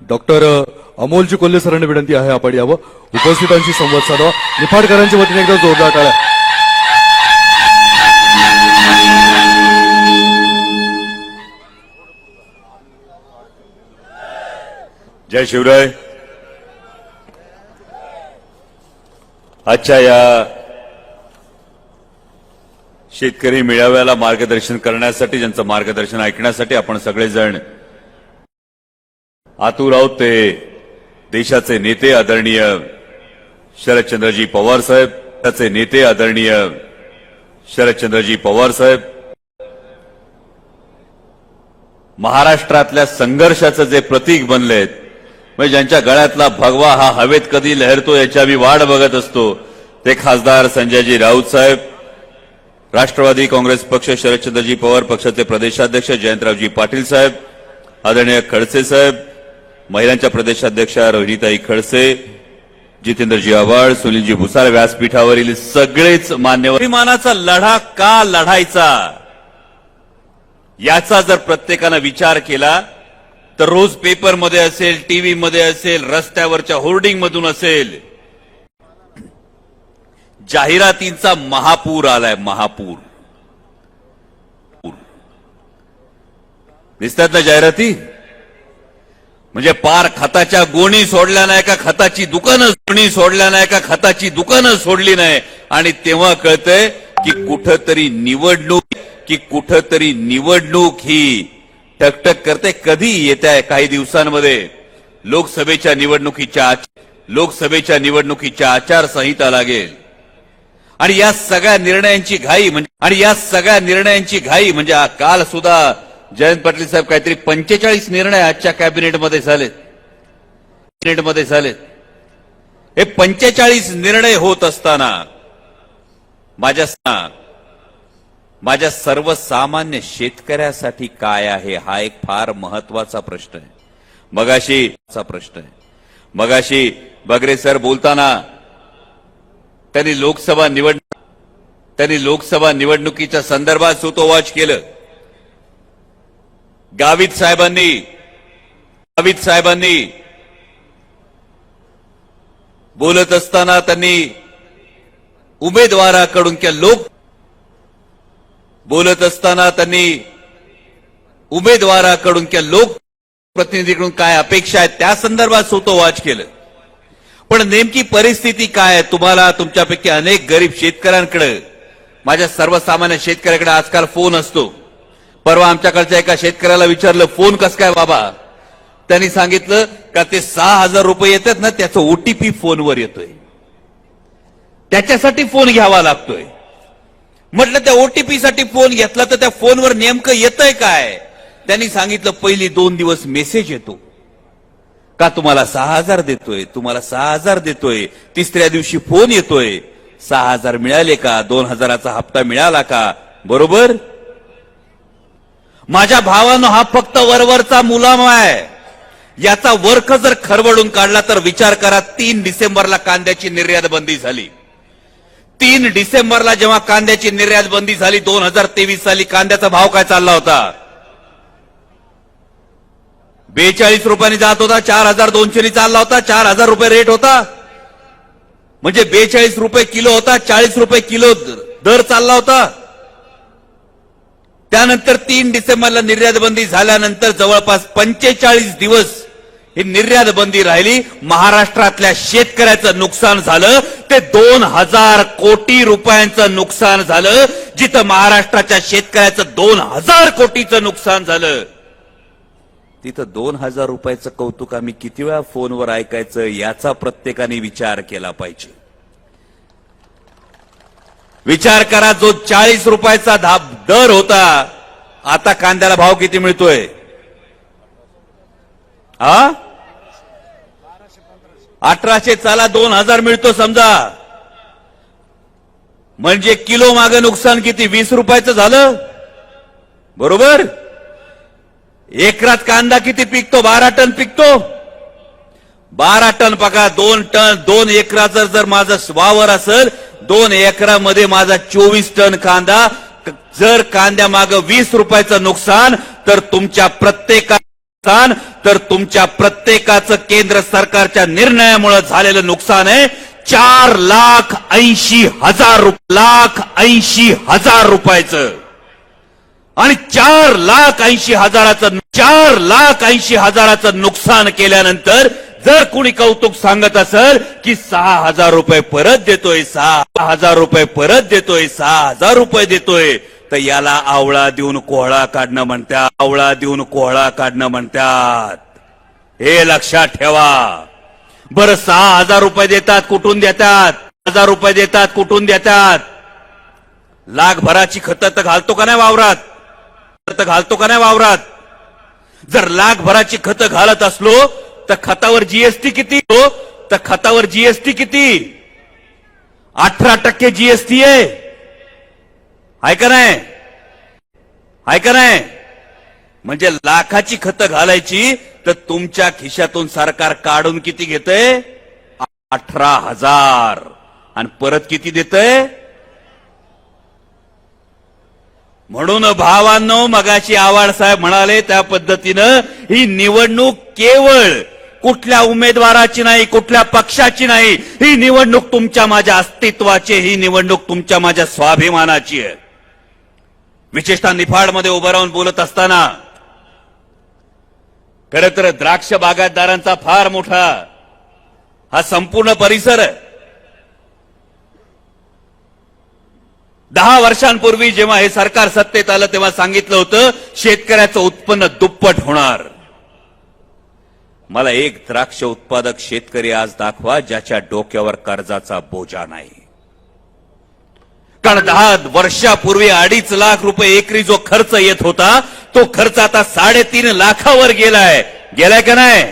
Doctor Amolji Kolhe सरांना विनंती आहे आपण यावं. उपस्थितांशी संवाद साधावा. निफाडकरांच्या वतीने एकदा जोरदार टाळ्या. जय शिवराय. आजच्या या शेतकरी मेळाव्याला मार्गदर्शन करण्यासाठी ज्यांचं मार्गदर्शन ऐकण्यासाठी आपण सगळेजण आतुर आहोत ते देशाचे नेते आदरणीय शरदचंद्रजी पवार साहेब त्याचे नेते आदरणीय शरदचंद्रजी पवार साहेब. महाराष्ट्रातल्या संघर्षाचं जे प्रतीक बनलेत म्हणजे ज्यांच्या गळ्यातला भगवा हा हवेत कधी लहरतो याची आम्ही वाट बघत असतो ते खासदार संजयजी राऊत साहेब राष्ट्रवादी काँग्रेस पक्ष शरदचंद्रजी पवार पक्षाचे प्रदेशाध्यक्ष जयंतरावजी पाटील साहेब आदरणीय खडसे साहेब महिलांच्या प्रदेशाध्यक्षा रोहिणीताई खडसे जितेंद्रजी आव्हाड सुनीलजी भुसार व्यासपीठावरील सगळेच मान्यवर. अभिमानाचा लढा का लढायचा? याचा जर प्रत्येकानं विचार केला तर रोज पेपरमध्ये असेल टीव्हीमध्ये असेल रस्त्यावरच्या होर्डिंग मधून असेल जाहिरातींचा महापूर आलाय महापूर. दिसतात ना जाहिराती? म्हणजे पार खताच्या गोणी सोडल्या नाही का खताची दुकानं गोणी सोडल्या नाही का खताची दुकानं सोडली नाही. आणि तेव्हा कळतंय की कुठंतरी निवडणूक की कुठंतरी निवडणूक ही टकटक करते. कधी येत आहे काही दिवसांमध्ये लोकसभेच्या निवडणुकीच्या लोकसभेच्या निवडणुकीच्या आचारसंहिता लागेल. आणि या सगळ्या निर्णयांची घाई म्हणजे आणि या सगळ्या निर्णयांची घाई म्हणजे काल सुद्धा जयंत पाटील साहेब काहीतरी पंचेचाळीस निर्णय आजच्या कॅबिनेटमध्ये झालेत. कॅबिनेटमध्ये झालेत. हे पंचेचाळीस निर्णय होत असताना माझ्या माझ्या सर्वसामान्य शेतकऱ्यासाठी काय आहे हा एक फार महत्त्वाचा प्रश्न आहे. मगाशी प्रश्न आहे. मगाशी बगरे सर बोलताना त्यांनी लोकसभा निवड त्यांनी लोकसभा निवडणुकीच्या संदर्भात सुतोवाच केलं. गावित साहेबांनी गावित साहेबांनी बोलत असताना त्यांनी उमेदवाराकडून किंवा लोक बोलत असताना त्यांनी उमेदवाराकडून किंवा लोक प्रतिनिधीकडून काय अपेक्षा आहेत त्या संदर्भात सुतोवाच केलं. पण नेमकी परिस्थिती काय आहे तुम्हाला तुमच्यापैकी अनेक गरीब शेतकऱ्यांकडे माझ्या सर्वसामान्य शेतकऱ्याकडे आजकाल फोन असतो. परवा आमच्याकडच्या एका शेतकऱ्याला विचारलं फोन कस काय बाबा? त्यांनी सांगितलं का ते सहा हजार रुपये येतात ना त्याचं ओटीपी फोनवर येतोय. त्याच्यासाठी फोन घ्यावा लागतोय. म्हटलं त्या ओटीपी साठी फोन घेतला तर त्या फोनवर नेमकं येतंय काय? त्यांनी सांगितलं पहिली दोन दिवस मेसेज येतो. का तुम्हाला सहा हजार देतोय? तुम्हाला सहा हजार देतोय. तिसऱ्या दिवशी फोन येतोय. सहा हजार मिळाले का? दोन हजाराचा हप्ता मिळाला का? बरोबर? माझ्या भावानं हा फक्त वरवरचा मुलामा आहे. याचा वर्क जर खरवडून काढला तर विचार करा तीन डिसेंबरला कांद्याची निर्यात बंदी झाली. तीन डिसेंबरला जेव्हा कांद्याची निर्यात बंदी झाली दोन हजार तेवीस साली कांद्याचा भाव काय चालला होता? बेचाळीस रुपयांनी जात होता चार हजार दोनशेनी चालला होता चार हजार रुपये रेट होता. म्हणजे बेचाळीस रुपये किलो होता चाळीस रुपये किलो दर चालला होता. त्यानंतर तीन डिसेंबरला निर्यात बंदी झाल्यानंतर जवळपास पंचेचाळीस दिवस ही निर्यात बंदी राहिली. महाराष्ट्रातल्या शेतकऱ्याचं नुकसान झालं. ते दोन हजार कोटी रुपयांचं नुकसान झालं. जिथं महाराष्ट्राच्या शेतकऱ्याचं दोन हजार कोटीचं नुकसान झालं. तिथं दोन हजार रुपयाचं कौतुक आम्ही किती वेळा फोनवर ऐकायचं याचा प्रत्येकाने विचार केला पाहिजे. विचार करा जो चाळीस रुपयाचा धा- दर होता आता कांद्याला भाव किती मिळतोय? हा अठराशे चाला दोन हजार मिळतो समजा. म्हणजे किलो मागे नुकसान किती? वीस रुपयाचं झालं. बरोबर? एकरात कांदा किती पिकतो? बारा टन पिकतो. बारा टन पका दोन टन दोन एकराचं जर माझं वावर असेल दोन एकरामध्ये माझा चोवीस टन कांदा. जर कांद्या माग वीस रुपयाचं नुकसान तर तुमच्या प्रत्येका नुकसान तर तुमच्या प्रत्येकाचं केंद्र सरकारच्या निर्णयामुळे झालेलं नुकसान आहे. चार लाख ऐंशी हजार रुप- लाख ऐंशी हजार रुपयाचं. आणि चार लाख ऐंशी हजाराचं चार लाख ऐंशी हजाराचं नुकसान केल्यानंतर जर कुणी कौतुक सांगत असेल की सहा हजार रुपये परत देतोय सहा हजार रुपये परत देतोय सहा हजार रुपये देतोय तर याला आवळा देऊन कोहळा काढणं म्हणतात. आवळा देऊन कोहळा काढणं म्हणतात. हे लक्षात ठेवा. बरं सहा हजार रुपये देतात कुठून देतात? हजार रुपये देतात कुठून देतात? लाखभराची खतं तर घालतो का नाही वावरात? खतं घालतो का नाही वावरात? जर लाखभराची खतं घालत असलो तर खतावर जीएसटी किती? हो तर खतावर जीएसटी किती? अठरा टक्के जीएसटी आहे. का नाही? आहे का नाही? म्हणजे लाखाची खतं घालायची तर तुमच्या खिशातून सरकार काढून किती घेतय? अठरा हजार. आणि परत किती देतंय? म्हणून भावांनो मगाशी आवाड साहेब म्हणाले त्या पद्धतीनं ही निवडणूक केवळ कुठल्या उमेदवाराची नाही कुठल्या पक्षाची नाही ही निवडणूक तुमच्या माझ्या अस्तित्वाची ही निवडणूक तुमच्या माझ्या स्वाभिमानाची आहे. विशेषतः निफाडमध्ये उभं राहून बोलत असताना खर तर द्राक्ष बागायतदारांचा फार मोठा हा संपूर्ण परिसर आहे. दहा वर्षांपूर्वी जेव्हा हे सरकार सत्तेत आलं तेव्हा सांगितलं होतं शेतकऱ्याचं उत्पन्न दुप्पट होणार. मला एक द्राक्ष उत्पादक शेतकरी आज दाखवा ज्याच्या डोक्यावर कर्जाचा बोजा नाही. कारण दहा वर्षापूर्वी अडीच लाख रुपये एकरी जो खर्च येत होता तो खर्च आता साडेतीन लाखावर गेलाय. गेलाय का नाही?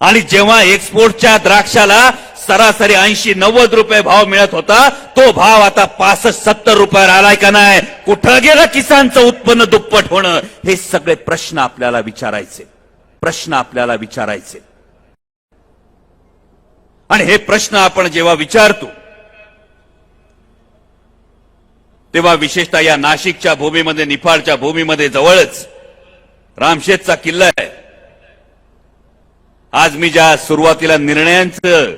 आणि जेव्हा एक्सपोर्टच्या द्राक्षाला सरासरी ऐंशी नव्वद रुपये भाव मिळत होता तो भाव आता पासष्ट सत्तर रुपयावर आलाय का नाही? कुठं गेलं किसानचं उत्पन्न दुप्पट होणं? हे सगळे प्रश्न आपल्याला विचारायचे. प्रश्न आपल्याला विचारायचे. आणि हे प्रश्न आपण जेव्हा विचारतो तेव्हा विशेषतः या नाशिकच्या भूमीमध्ये निफाडच्या भूमीमध्ये जवळच रामशेतचा किल्ला आहे. आज मी ज्या सुरुवातीला निर्णयांचं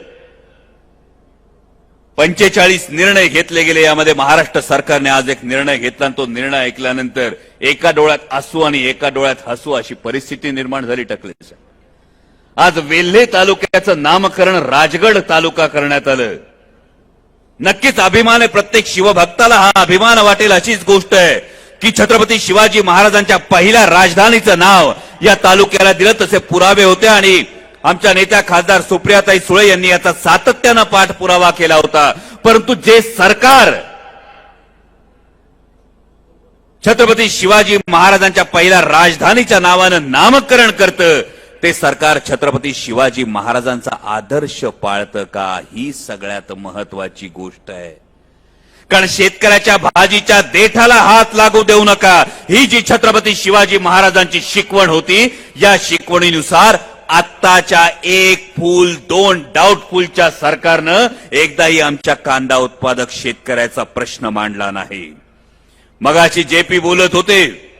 पंचेचाळीस निर्णय घेतले गेले यामध्ये महाराष्ट्र सरकारने आज एक निर्णय घेतला आणि तो निर्णय ऐकल्यानंतर एका डोळ्यात असू आणि एका डोळ्यात हसू अशी परिस्थिती निर्माण झाली टकले आज वेल्हे तालुक्याचं नामकरण राजगड तालुका करण्यात आलं. नक्कीच अभिमान आहे प्रत्येक शिवभक्ताला हा अभिमान वाटेल अशीच गोष्ट आहे की छत्रपती शिवाजी महाराजांच्या पहिल्या राजधानीचं नाव या तालुक्याला दिलं तसे पुरावे होते आणि आमच्या नेत्या खासदार सुप्रियाताई सुळे यांनी याचा सातत्यानं पाठपुरावा केला होता. परंतु जे सरकार छत्रपती शिवाजी महाराजांच्या पहिल्या राजधानीच्या नावानं नामकरण करतं ते सरकार छत्रपती शिवाजी महाराजांचा आदर्श पाळतं का? ही सगळ्यात महत्वाची गोष्ट आहे. कारण शेतकऱ्याच्या भाजीच्या देठाला हात लागू देऊ नका. ही जी छत्रपती शिवाजी महाराजांची शिकवण होती या शिकवणीनुसार आत्ताच्या एक फूल दोन डाऊटफुलच्या सरकारनं एकदाही आमच्या कांदा उत्पादक शेतकऱ्याचा प्रश्न मांडला नाही. मगाशी जेपी बोलत होते.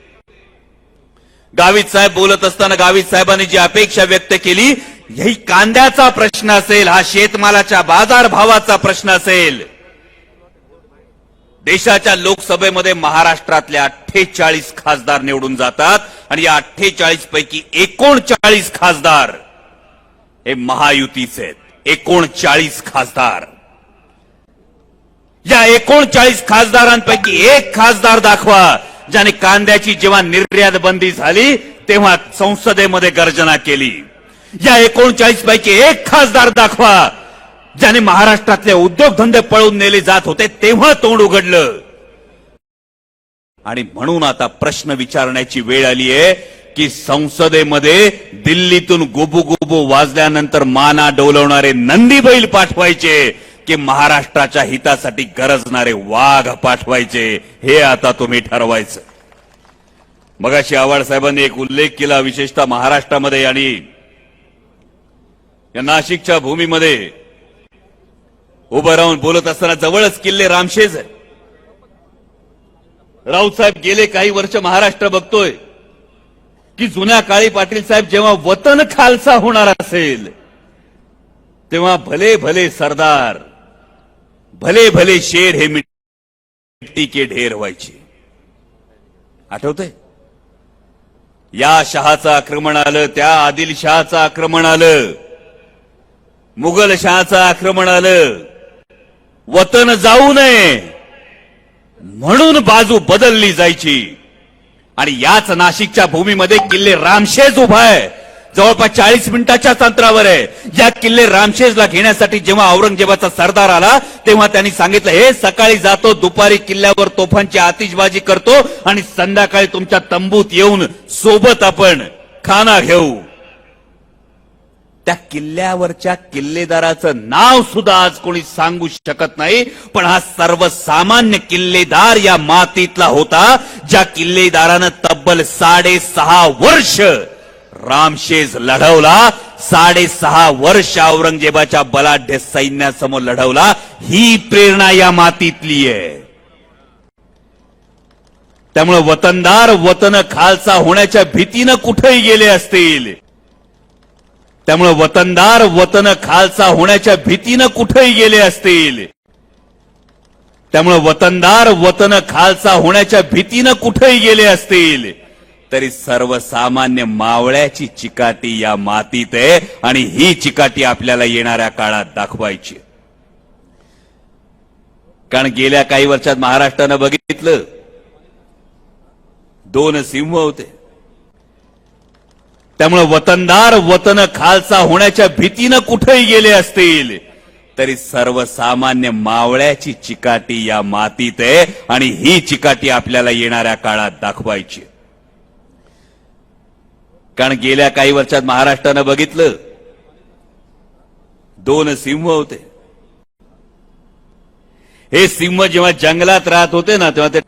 गावित साहेब बोलत असताना गावित साहेबांनी जी अपेक्षा व्यक्त केली ही कांद्याचा प्रश्न असेल हा शेतमालाच्या बाजारभावाचा प्रश्न असेल. देशाच्या लोकसभेमध्ये महाराष्ट्रातले अठ्ठेचाळीस खासदार निवडून जातात आणि या अठ्ठेचाळीस पैकी एकोणचाळीस खासदार हे महायुतीचे आहेत. एकोणचाळीस खासदार. या एकोणचाळीस खासदारांपैकी एक खासदार दाखवा ज्याने कांद्याची जेव्हा निर्यात बंदी झाली तेव्हा संसदेमध्ये गर्जना केली. या एकोणचाळीस पैकी एक खासदार दाखवा ज्याने महाराष्ट्रातले उद्योगधंदे पळून नेले जात होते तेव्हा तोंड उघडलं. आणि म्हणून आता प्रश्न विचारण्याची वेळ आली आहे की संसदेमध्ये दिल्लीतून गुबू गुबू वाजल्यानंतर माना डोलवणारे नंदी बैल पाठवायचे की महाराष्ट्राच्या हितासाठी गरजणारे वाघ पाठवायचे हे आता तुम्ही ठरवायचं. मगाशी आव्हाड साहेबांनी एक उल्लेख केला विशेषतः महाराष्ट्रामध्ये आणि या नाशिकच्या भूमीमध्ये उभं राहून बोलत असताना जवळच किल्ले रामशेज आहे राऊत साहेब गेले काही वर्ष महाराष्ट्र बघतोय की जुन्या काळी पाटील साहेब जेव्हा वतन खालसा होणार असेल तेव्हा भले भले सरदार भले भले शेर हे मिट्टी के ढेर व्हायचे. आठवतंय? या शहाचं आक्रमण आलं त्या आदिलशहाचं आक्रमण आलं मुघल शहाचं आक्रमण आलं. वतन जाऊ नये. म्हणून बाजू बदलली जायची. आणि याच नाशिकच्या भूमीमध्ये किल्ले रामशेज उभा आहे. जवळपास चाळीस मिनिटाच्याच अंतरावर आहे. या किल्ले रामशेजला घेण्यासाठी जेव्हा औरंगजेबाचा सरदार आला तेव्हा त्यांनी सांगितलं हे सकाळी जातो दुपारी किल्ल्यावर तोफांची आतिषबाजी करतो आणि संध्याकाळी तुमच्या तंबूत येऊन सोबत आपण खाना घेऊ. त्या किल्ल्यावरच्या किल्लेदाराचं नाव सुद्धा आज कोणी सांगू शकत नाही पण हा सर्वसामान्य किल्लेदार या मातीतला होता ज्या किल्लेदारानं तब्बल साडेसहा वर्ष रामशेज लढवला साडेसहा वर्ष औरंगजेबाच्या बलाढ्य सैन्यासमोर लढवला. ही प्रेरणा या मातीतली आहे. त्यामुळे वतनदार वतन खालसा होण्याच्या भीतीनं कुठेही गेले असतील. त्यामुळे वतनदार वतन खालसा होण्याच्या भीतीनं कुठेही गेले असतील. त्यामुळे वतनदार वतन खालसा होण्याच्या भीतीनं कुठेही गेले असतील. तरी सर्वसामान्य मावळ्याची चिकाटी या मातीत आहे आणि ही चिकाटी आपल्याला येणाऱ्या काळात दाखवायची. कारण गेल्या काही वर्षात महाराष्ट्रानं बघितलं दोन सिंह होते. त्यामुळे वतनदार वतन खालसा होण्याच्या भीतीनं कुठेही गेले असतील तरी सर्वसामान्य मावळ्याची चिकाटी या मातीत आहे आणि ही चिकाटी आपल्याला येणाऱ्या काळात दाखवायची. कारण गेल्या काही वर्षात महाराष्ट्रानं बघितलं दोन सिंह होते. हे सिंह जेव्हा जंगलात राहत होते ना तेव्हा ते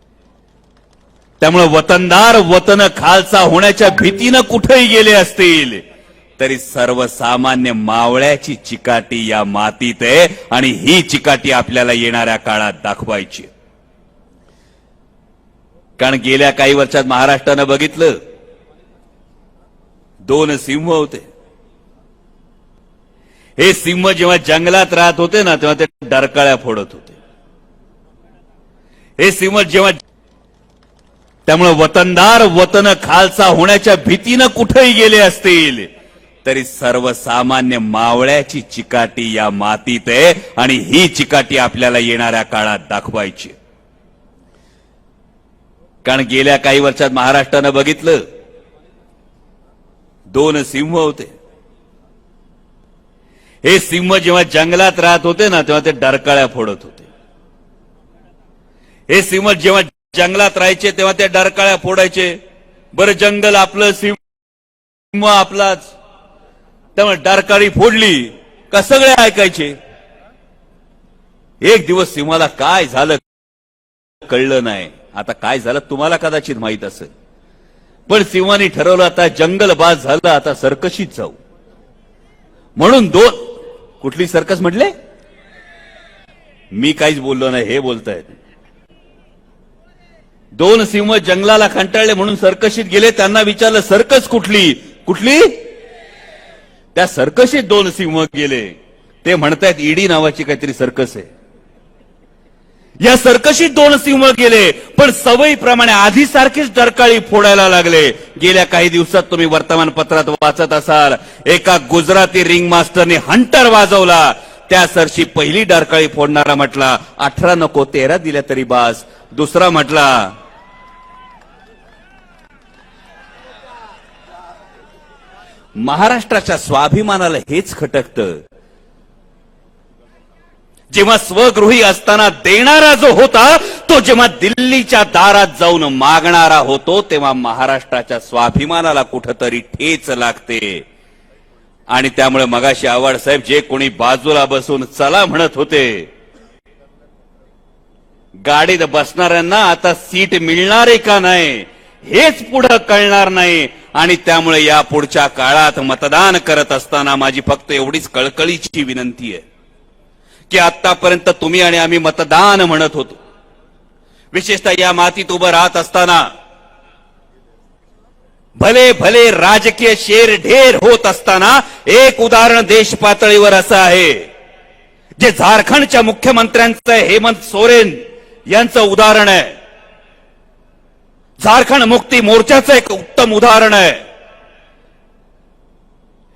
त्यामुळे वतनदार वतन खालसा होण्याच्या भीतीनं कुठेही गेले असतील. तरी सर्वसामान्य मावळ्याची चिकाटी या मातीत आहे आणि ही चिकाटी आपल्याला येणाऱ्या काळात दाखवायची. कारण गेल्या काही वर्षात महाराष्ट्रानं बघितलं दोन सिंह होते. हे सिंह जेव्हा जंगलात राहत होते ना तेव्हा ते डरकाळ्या फोडत होते. हे सिंह जेव्हा त्यामुळे वतनदार वतन खालसा होण्याच्या भीतीनं कुठेही गेले असतील तरी सर्वसामान्य मावळ्याची चिकाटी या मातीत आहे आणि ही चिकाटी आपल्याला येणाऱ्या काळात दाखवायची. कारण गेल्या काही वर्षात महाराष्ट्रानं बघितलं दोन सिंह होते. हे सिंह जेव्हा जंगलात राहत होते ना तेव्हा ते डरकाळ्या फोडत होते. हे सिंह जेव्हा जंगलात राहायचे तेव्हा ते डरकाळ्या फोडायचे. बरं जंगल आपलं सिंह आपलाच. त्यामुळे डरकाळी फोडली. का सगळे ऐकायचे? एक दिवस सिंहाला काय झालं कळलं नाही. आता काय झालं तुम्हाला कदाचित माहीत असेल. पण सिंहाने ठरवलं आता जंगल बाद झालं आता सर्कशीत जाऊ. म्हणून दोन कुठली सर्कस म्हटले? मी काहीच बोललो नाही हे बोलतायत. दोन सिंह जंगलाला कंटाळले म्हणून सर्कशीत गेले त्यांना विचारलं सर्कस कुठली? कुठली? त्या सर्कशीत दोन सिंह गेले. ते म्हणतायत ईडी नावाची काहीतरी सर्कस आहे. या सर्कशीत दोन सिंह गेले पण सवयीप्रमाणे आधी सारखीच डरकाळी फोडायला लागले. गेल्या काही दिवसात तुम्ही वर्तमानपत्रात वाचत असाल एका गुजराती रिंग मास्टरने हंटर वाजवला. त्या सरशी पहिली डरकाळी फोडणारा म्हटला अठरा नको तेरा दिल्या तरी बास. दुसरा म्हटला महाराष्ट्राच्या स्वाभिमानाला हेच खटकतं. जेव्हा स्वगृही असताना देणारा जो होता तो जेव्हा दिल्लीच्या दारात जाऊन मागणारा होतो तेव्हा महाराष्ट्राच्या स्वाभिमानाला कुठंतरी ठेच लागते. आणि त्यामुळे मगाशी आव्हाड साहेब जे कोणी बाजूला बसून चला म्हणत होते गाडीत बसणाऱ्यांना आता सीट मिळणार आहे का नाही हेच पुढं कळणार नाही. आणि त्यामुळे या पुढच्या काळात मतदान करत असताना माझी फक्त एवढीच कळकळीची विनंती आहे की आतापर्यंत तुम्ही आणि आम्ही मतदान म्हणत होतो. विशेषतः या मातीत उभं राहत असताना भले भले राजकीय शेर ढेर होत असताना एक उदाहरण देश पातळीवर असं आहे जे झारखंडच्या मुख्यमंत्र्यांचं हेमंत सोरेन यांचं उदाहरण आहे. झारखंड मुक्ती मोर्चाचं एक उत्तम उदाहरण आहे.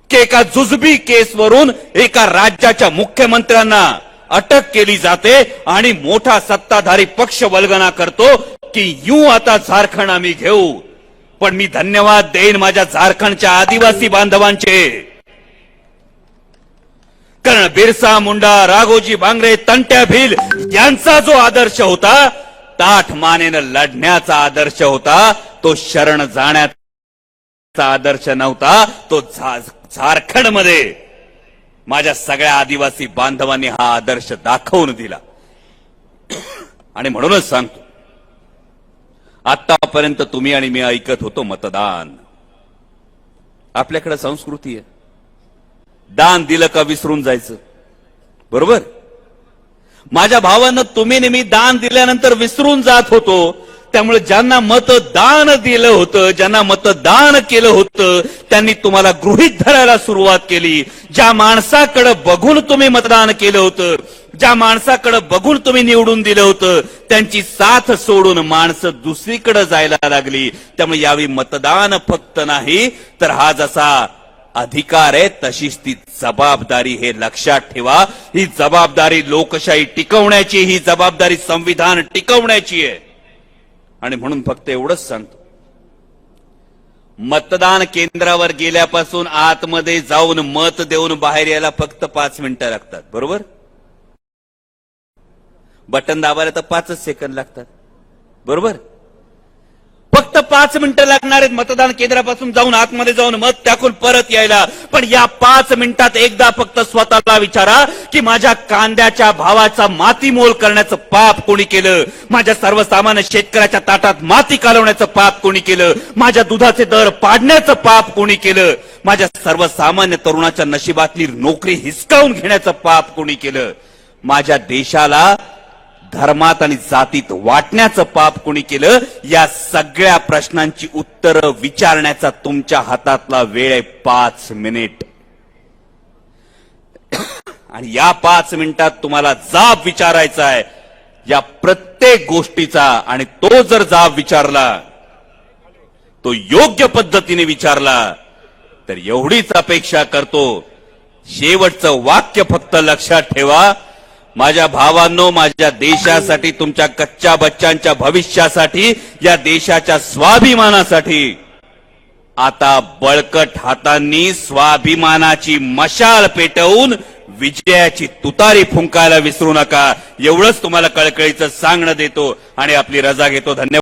की एका जुजबी केसवरून एका राज्याच्या मुख्यमंत्र्यांना अटक केली जाते आणि मोठा सत्ताधारी पक्ष वल्गना करतो की यू आता झारखंड आम्ही घेऊ. पण मी धन्यवाद देईन माझ्या झारखंडच्या आदिवासी बांधवांचे. कारण बिरसा मुंडा राघोजी बांगरे तंट्या भिल यांचा जो आदर्श होता ताठ मानेनं लढण्याचा आदर्श होता तो शरण जाण्याचा आदर्श नव्हता तो झारखंडमध्ये माझ्या सगळ्या आदिवासी बांधवांनी हा आदर्श दाखवून दिला. आणि म्हणूनच सांगतो आतापर्यंत तुम्ही आणि मी ऐकत होतो मतदान. आपल्याकडे संस्कृती आहे. दान दिलं का विसरून जायचं? बरोबर? माझ्या भावानं तुम्ही नेहमी दान दिल्यानंतर विसरून जात होतो. त्यामुळे ज्यांना मतदान दिलं होतं ज्यांना मतदान केलं होतं त्यांनी तुम्हाला गृहीत धरायला सुरुवात केली. ज्या माणसाकडे बघून तुम्ही मतदान केलं होतं ज्या माणसाकडे बघून तुम्ही निवडून दिलं होतं त्यांची साथ सोडून माणसं दुसरीकडे जायला लागली. त्यामुळे यावेळी मतदान फक्त नाही तर हा जसा अधिकार आहे तशीच ती जबाबदारी हे लक्षात ठेवा. ही जबाबदारी लोकशाही टिकवण्याची ही जबाबदारी संविधान टिकवण्याची आहे. आणि म्हणून फक्त एवढंच सांगतो. मतदान केंद्रावर गेल्यापासून आतमध्ये जाऊन मत देऊन बाहेर यायला फक्त पाच मिनिटं लागतात बरोबर? बटन दाबायला तर पाचच सेकंद लागतात बरोबर? फक्त पाच मिनिटं लागणार आहेत मतदान केंद्रापासून जाऊन आतमध्ये जाऊन मत टाकून परत यायला. पण या पाच मिनिटात एकदा फक्त स्वतःला विचारा की माझ्या कांद्याच्या भावाचा मातीमोल करण्याचं पाप कोणी केलं? माझ्या सर्वसामान्य शेतकऱ्याच्या ताटात माती कालवण्याचं पाप कोणी केलं? माझ्या दुधाचे दर पाडण्याचं पाप कोणी केलं? माझ्या सर्वसामान्य तरुणाच्या नशिबातली नोकरी हिसकावून घेण्याचं पाप कोणी केलं? माझ्या देशाला धर्मात आणि जातीत वाटण्याचं पाप कोणी केलं या सगळ्या प्रश्नांची उत्तरं विचारण्याचा तुमच्या हातातला वेळ आहे पाच मिनिट. आणि या पाच मिनिटात तुम्हाला जाब विचारायचा आहे. या प्रत्येक गोष्टीचा आणि तो जर जाब विचारला तो योग्य पद्धतीने विचारला तर एवढीच अपेक्षा करतो. शेवटचं वाक्य फक्त लक्षात ठेवा. माझ्या भावांनो माझ्या देशासाठी तुमच्या कच्च्या बच्चांच्या भविष्यासाठी या देशाच्या स्वाभिमानासाठी आता बळकट हातांनी स्वाभिमानाची मशाल पेटवून विजयाची तुतारी फुंकायला विसरू नका. एवढंच तुम्हाला कळकळीचं सांगणं देतो आणि आपली रजा घेतो. धन्यवाद.